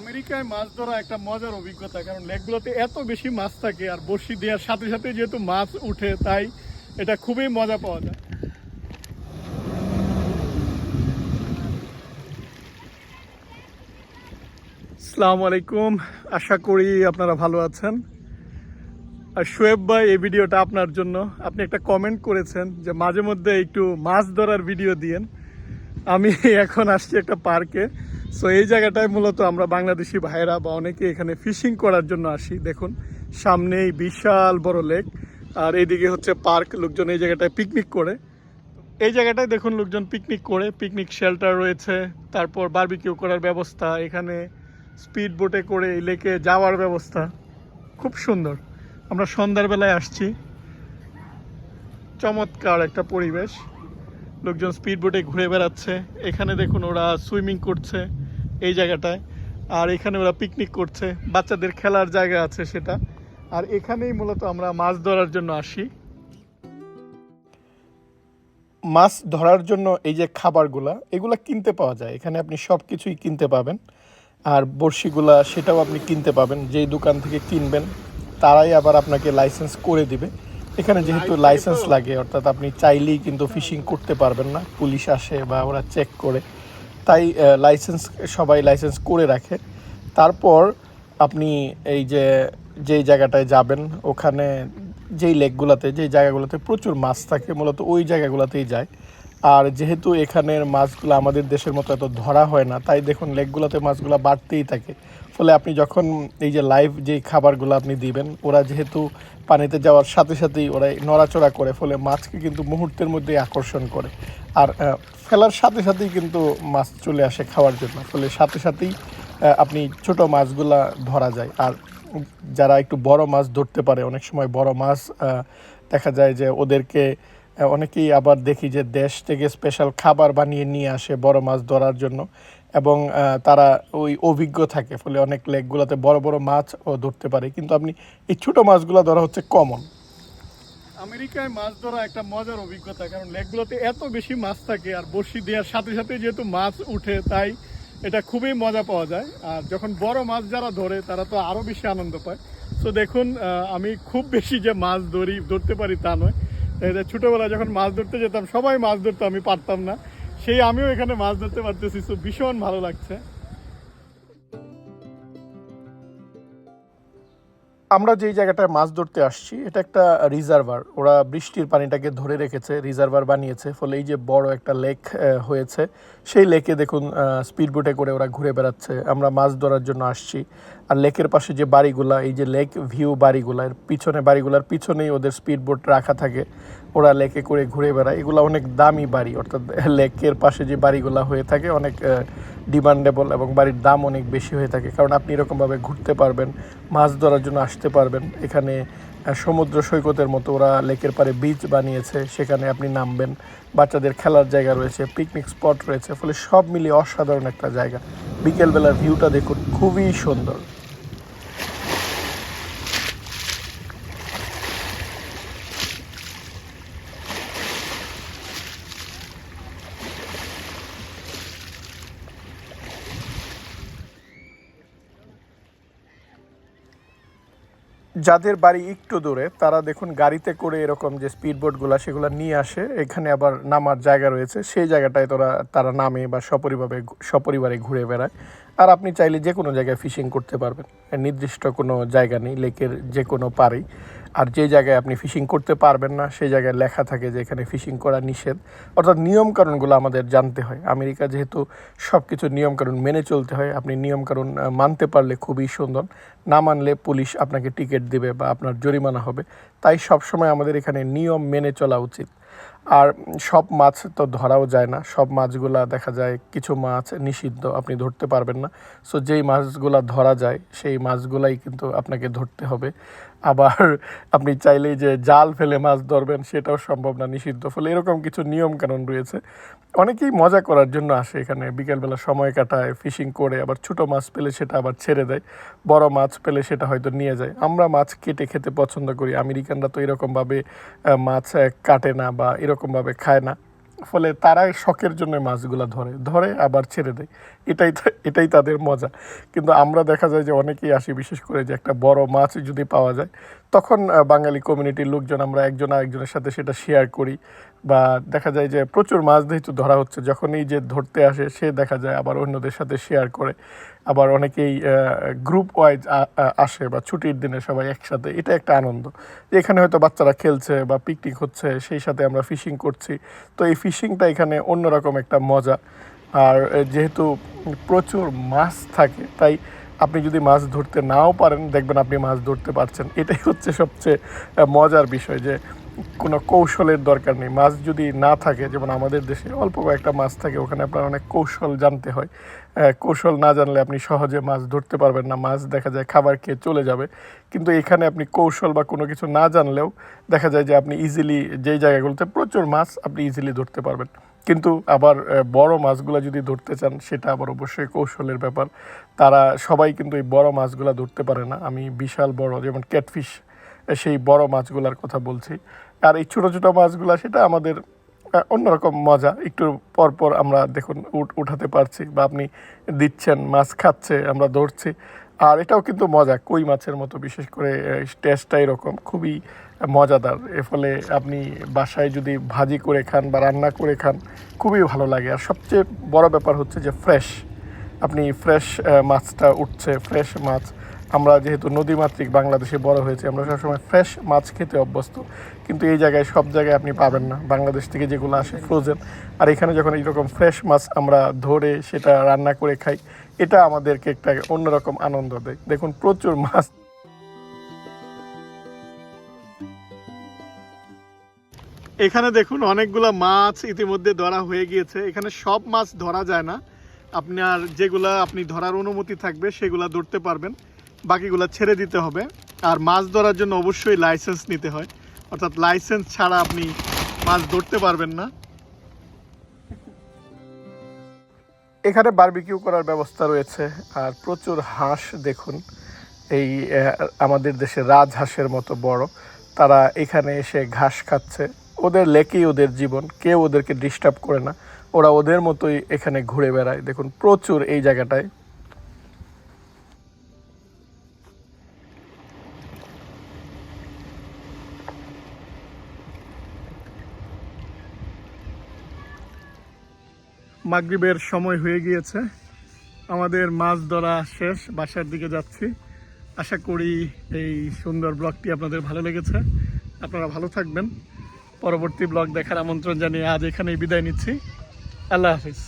আমেরিকায় মাছ ধরা একটা মজার অভিজ্ঞতা, কারণ লেকগুলোতে এত বেশি মাছ থাকে আর বড়শি দেওয়ার সাথে সাথে যেহেতু মাছ উঠে, তাই এটা খুবই মজা পাওয়া যায়। আসসালামু আলাইকুম, আশা করি আপনারা ভালো আছেন। আর শোয়েব ভাই, এই ভিডিওটা আপনার জন্য। আপনি একটা কমেন্ট করেছেন যে মাঝে মধ্যে একটু মাছ ধরার ভিডিও দিয়েন। আমি এখন আসছি একটা পার্কে সো এই জায়গাটায় মূলত আমরা বাংলাদেশি ভাইরা বা অনেকে এখানে ফিশিং করার জন্য আসি। দেখুন, সামনেই বিশাল বড় লেক, আর এইদিকে হচ্ছে পার্ক, লোকজন এই জায়গাটায় পিকনিক করে। এই জায়গাটায় দেখুন লোকজন পিকনিক করে পিকনিক শেল্টার রয়েছে, তারপর বার্বিকিউ করার ব্যবস্থা, এখানে স্পিড বোটে করে এই লেকে যাওয়ার ব্যবস্থা। খুব সুন্দর। আমরা সন্ধ্যার বেলায় আসছি। চমৎকার একটা পরিবেশ। লোকজন স্পিড বোটে ঘুরে বেড়াচ্ছে। এখানে দেখুন ওরা সুইমিং করছে। এই জায়গাটায়। আর এখানে ওরা পিকনিক করছে। বাচ্চাদের খেলার জায়গা আছে সেটা। আর এখানেই মূলত আমরা মাছ ধরার জন্য আসি। মাছ ধরার জন্য এই যে খাবারগুলা এগুলা কিনতে পাওয়া যায়। এখানে আপনি সব কিছুই কিনতে পাবেন। আর বড়শিগুলা সেটাও আপনি কিনতে পাবেন। যেই দোকান থেকে কিনবেন তারাই আবার আপনাকে লাইসেন্স করে দিবে। এখানে যেহেতু লাইসেন্স লাগে অর্থাৎ আপনি চাইলেই কিন্তু ফিশিং করতে পারবেন না। পুলিশ আসে বা ওরা চেক করে। তাই লাইসেন্স সবাই লাইসেন্স করে রাখে। তারপর আপনি এই যে, যেই জায়গাটায় যাবেন, ওখানে যেই লেকগুলোতে যেই জায়গাগুলোতে প্রচুর মাছ থাকে, মূলত ওই জায়গাগুলোতেই যায়। আর যেহেতু এখানের মাছগুলো আমাদের দেশের মতো এত ধরা হয় না, তাই দেখুন লেকগুলোতে মাছগুলো বাড়তেই থাকে। ফলে আপনি যখন এই যে লাইভ যেই খাবারগুলো আপনি দিবেন, ওরা যেহেতু পানিতে যাওয়ার সাথে সাথেই ওরা নড়াচড়া করে, ফলে মাছকে কিন্তু মুহূর্তের মধ্যেই আকর্ষণ করে। আর ফেলার সাথে সাথেই কিন্তু মাছ চলে আসে খাওয়ার জন্য। ফলে সাথে সাথেই আপনি ছোট মাছগুলা ধরা যায়। আর যারা একটু বড় মাছ ধরতে পারে, অনেক সময় বড় মাছ দেখা যায় যে ওদেরকে অনেকেই আবার দেখি যে দেশ থেকে স্পেশাল খাবার বানিয়ে নিয়ে আসে বড় মাছ ধরার জন্য। এবং তারা ওই অভিজ্ঞ থাকে, ফলে অনেক লেকগুলোতে বড় বড় মাছ ও ধরতে পারে। কিন্তু আপনি এই ছোটো মাছগুলো ধরা হচ্ছে কমন আমেরিকায় মাছ ধরা একটা মজার অভিজ্ঞতা, কারণ লেকগুলোতে এত বেশি মাছ থাকে আর বড়শি দেওয়ার সাথে সাথে যেহেতু মাছ উঠে, তাই এটা খুবই মজা পাওয়া যায়। আর যখন বড় মাছ যারা ধরে, তারা তো আরও বেশি আনন্দ পায়। তো দেখুন আমি খুব বেশি যে মাছ ধরি, ধরতে পারি তা নয়। ছোটোবেলায় যখন মাছ ধরতে যেতাম, সবাই মাছ ধরতো, আমি পারতাম না। সেই আমিও এখানে মাছ ধরতে পারতেছি তো ভীষণ ভালো লাগছে। আমরা যেই জায়গাটায় মাছ ধরতে আসছি, এটা একটা রিজার্ভার। ওরা বৃষ্টির পানিটাকে ধরে রেখেছে, রিজার্ভার বানিয়েছে, ফলে এই যে বড় একটা লেক হয়েছে, সেই লেকে দেখুন স্পিড বোটে করে ওরা ঘুরে বেড়াচ্ছে। আমরা মাছ ধরার জন্য আসছি। আর লেকের পাশে যে বাড়িগুলা, এই যে লেক ভিউ বাড়িগুলা, এর পিছনে বাড়িগুলার পিছনেই ওদের স্পিড বোট রাখা থাকে। ওরা লেকে করে ঘুরে বেড়ায়। এগুলো অনেক দামি বাড়ি, অর্থাৎ লেকের পাশে যে বাড়িগুলা হয়ে থাকে, অনেক ডিমান্ডেবল এবং বাড়ির দাম অনেক বেশি হয়ে থাকে। কারণ আপনি এরকমভাবে ঘুরতে পারবেন, মাছ ধরার জন্য আসতে পারবেন। এখানে সমুদ্র সৈকতের মতো ওরা লেকের পারে বিচ বানিয়েছে, সেখানে আপনি নামবেন। বাচ্চাদের খেলার জায়গা রয়েছে পিকনিক স্পট রয়েছে, ফলে সব মিলিয়ে অসাধারণ একটা জায়গা। বিকেলবেলার ভিউটা দেখুন, খুবই সুন্দর। যাদের বাড়ি একটু দূরে, তারা দেখুন গাড়িতে করে এরকম যে স্পিড বোটগুলো সেগুলো নিয়ে আসে, এখানে আবার নামার জায়গা রয়েছে, সেই জায়গাটায় তোরা, তারা নামে বা সপরিভাবে সপরিবারে ঘুরে বেড়ায়। আর আপনি চাইলে যে কোনো জায়গায় ফিশিং করতে পারবেন। নির্দিষ্ট কোনো জায়গা নেই, লেকের যে কোনো পারেই আর যে জায়গায় আপনি ফিশিং করতে পারবেন না, সেই জায়গায় লেখা থাকে যে এখানে ফিশিং করা নিষেধ। অর্থাৎ নিয়মকানুনগুলো আমাদের জানতে হয়। আমেরিকা যেহেতু সব কিছু নিয়মকানুন মেনে চলতে হয়, আপনি নিয়মকানুন মানতে পারলে খুবই সুন্দর। না মানলে পুলিশ আপনাকে টিকিট দেবে বা আপনার জরিমানা হবে। তাই সবসময় আমাদের এখানে নিয়ম মেনে চলা উচিত। আর সব মাছ তো ধরাও যায় না। সব মাছগুলা দেখা যায় কিছু মাছ নিষিদ্ধ, আপনি ধরতে পারবেন না। সো যেই মাছগুলা ধরা যায়, সেই মাছগুলাই কিন্তু আপনাকে ধরতে হবে। আবার আপনি চাইলেই যে জাল ফেলে মাছ ধরবেন, সেটাও সম্ভব না নিষিদ্ধ। ফলে এরকম কিছু নিয়ম কানুন রয়েছে। অনেকেই মজা করার জন্য আসে এখানে। বিকেলবেলা সময় কাটায় ফিশিং করে, আবার ছোটো মাছ পেলে সেটা আবার ছেড়ে দেয়। বড় মাছ পেলে সেটা হয়তো নিয়ে যায়। আমরা মাছ কেটে খেতে পছন্দ করি। আমেরিকানরা তো এরকমভাবে মাছ কাটে না বা এরকমভাবে খায় না। ফলে তারা শখের জন্য মাছগুলো ধরে ধরে আবার ছেড়ে দেয়। এটাই এটাই তাদের মজা। কিন্তু আমরা দেখা যায় যে অনেকেই আসি, বিশেষ করে যে একটা বড় মাছ যদি পাওয়া যায়, তখন বাঙালি কমিউনিটির লোকজন, আমরা একজন আরেকজনের সাথে সেটা শেয়ার করি। বা দেখা যায় যে প্রচুর মাছ যেহেতু ধরা হচ্ছে, যখনই যে ধরতে আসে সে দেখা যায় আবার অন্যদের সাথে শেয়ার করে। আবার অনেকেই গ্রুপ ওয়াইজ আসে বা ছুটির দিনে সবাই একসাথে। এটা একটা আনন্দ। এখানে হয়তো বাচ্চারা খেলছে বা পিকনিক হচ্ছে, সেই সাথে আমরা ফিশিং করছি। তো এই ফিশিংটা এখানে অন্যরকম একটা মজা। আর যেহেতু প্রচুর মাছ থাকে, তাই আপনি যদি মাছ ধরতে নাও পারেন, দেখবেন আপনি মাছ ধরতে পারছেন। এটাই হচ্ছে সবচেয়ে মজার বিষয় যে কোনো কৌশলের দরকার নেই। মাছ যদি না থাকে, যেমন আমাদের দেশে অল্প কয়েকটা মাছ থাকে, ওখানে আপনার অনেক কৌশল জানতে হয়। কৌশল না জানলে আপনি সহজে মাছ ধরতে পারবেন না। মাছ দেখা যায় খাবার খেয়ে চলে যাবে। কিন্তু এখানে আপনি কৌশল বা কোনো কিছু না জানলেও দেখা যায় যে আপনি ইজিলি যেই জায়গাগুলোতে প্রচুর মাছ, আপনি ইজিলি ধরতে পারবেন। কিন্তু আবার বড় মাছগুলো যদি ধরতে চান, সেটা আবার অবশ্যই কৌশলের ব্যাপার। তারা সবাই কিন্তু এই বড় মাছগুলো ধরতে পারে না। আমি বিশাল বড়, যেমন ক্যাটফিশ সেই বড় মাছগুলোর কথা বলছি। আর এই ছোটো ছোটো মাছগুলো, সেটা আমাদের অন্যরকম মজা। একটু পর পর আমরা দেখুন, উঠ- উঠাতে পারছি বা আপনি দিচ্ছেন, মাছ খাচ্ছে, আমরা ধরছি। আর এটাও কিন্তু মজা, কই মাছের মতো, বিশেষ করে টেস্টটা এরকম, খুবই মজাদার। এর ফলে আপনি বাসায় যদি ভাজি করে খান বা রান্না করে খান, খুবই ভালো লাগে। আর সবচেয়ে বড় ব্যাপার হচ্ছে যে, ফ্রেশ। আপনি ফ্রেশ মাছটা উঠছে, ফ্রেশ মাছ আমরা যেহেতু নদীমাতৃক বাংলাদেশে বড় হয়েছে, আমরা সবসময় ফ্রেশ মাছ খেতে অভ্যস্ত। কিন্তু এই জায়গায়, সব জায়গায় আপনি পাবেন না। বাংলাদেশ থেকে যেগুলো আসে ফ্রোজেন আর এখানে যখন এইরকম ফ্রেশ মাছ আমরা ধরে সেটা রান্না করে খাই, এটা আমাদেরকে একটা অন্যরকম আনন্দ দেয়। দেখুন, প্রচুর মাছ। এখানে দেখুন, অনেকগুলা মাছ ইতিমধ্যে ধরা হয়ে গিয়েছে। এখানে সব মাছ ধরা যায় না। আপনার যেগুলা আপনি ধরার অনুমতি থাকবে, সেগুলা ধরতে পারবেন। বাকিগুলা ছেড়ে দিতে হবে। আর মাছ ধরার জন্য অবশ্যই লাইসেন্স নিতে হয়। অর্থাৎ লাইসেন্স ছাড়া আপনি মাছ ধরতে পারবেন না। এখানে বারবিকিউ করার ব্যবস্থা রয়েছে। আর প্রচুর হাঁস দেখুন। এই আমাদের দেশে রাজহাঁসের মতো বড়। তারা এখানে এসে ঘাস খাচ্ছে। ওদের লেকেই ওদের জীবন। কেউ ওদেরকে ডিস্টার্ব করে না। ওরা ওদের মতোই এখানে ঘুরে বেড়ায়। দেখুন, প্রচুর এই জায়গাটায়। মাগরিবের সময় হয়ে গিয়েছে। আমাদের মাছ ধরা শেষ, বাসার দিকে যাচ্ছি। আশা করি এই সুন্দর ব্লগটি আপনাদের ভালো লেগেছে। আপনারা ভালো থাকবেন। পরবর্তী ব্লগ দেখার আমন্ত্রণ জানিয়ে আজ এখানেই বিদায় নিচ্ছি। আল্লাহ হাফিজ।